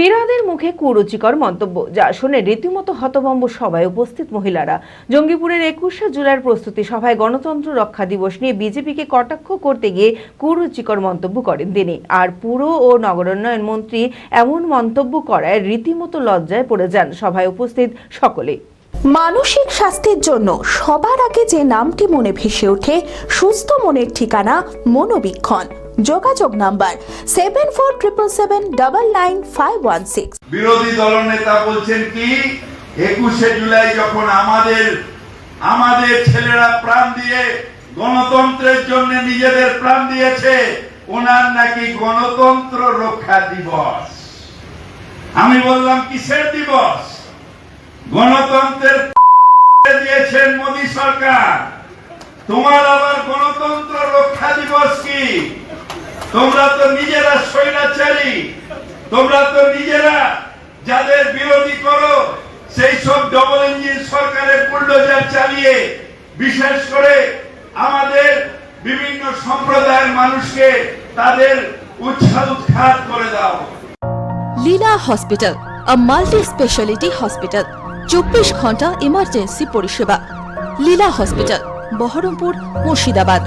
ফিরহাদের মুখে কুরুচিকর মন্তব্য, যা শুনে রীতিমতো হতভম্ব সভায় উপস্থিত মহিলারা। জঙ্গিপুরের একুশে জুলাইয়ের প্রস্তুতি সভায় গণতন্ত্র রক্ষা দিবস নিয়ে বিজেপিকে কটাক্ষ করতে গিয়ে কুরুচিকর মন্তব্য করেন তিনি। আর পুর ও নগরোন্নয়ন মন্ত্রী এমন মন্তব্য করায় রীতিমতো লজ্জায় পড়ে যান সভায় উপস্থিত সকলে। মানসিক স্বাস্থ্যের জন্য সবার আগে যে নামটি মনে ভেসে ওঠে, সুস্থ মনের ঠিকানা মনোবীক্ষণ। যোগাযোগ number seven four triple seven double nine five one six বিরোধী দলনেতা বলছেন কি, একুশে জুলাই যখন আমাদের আমাদের ছেলেরা প্রাণ দিয়ে গণতন্ত্রের জন্য নিজেদের প্রাণ দিয়েছে, ওনার নাকি গণতন্ত্র রক্ষা দিবস। আমি বললাম, কিসের দিবস? গণতন্ত্রের দিয়েছেন মোদী সরকার। তোমার আবার গণতন্ত্র রক্ষা দিবস কি? তোমরা তো নিজেরা স্বৈরাচারী। তোমরা তো নিজেরা যাদের বিরোধী করো, সেই সব ডবল ইঞ্জিন সরকারের বুলডোজার চালিয়ে, বিশেষ করে আমাদের বিভিন্ন সম্প্রদায়ের মানুষকে তাদের উৎসাহ উৎখাত করে দাও। Leela hospital multi speciality hospital চব্বিশ ঘণ্টা ইমার্জেন্সি পরিষেবা। লীলা হসপিটাল, বহরমপুর, মুর্শিদাবাদ।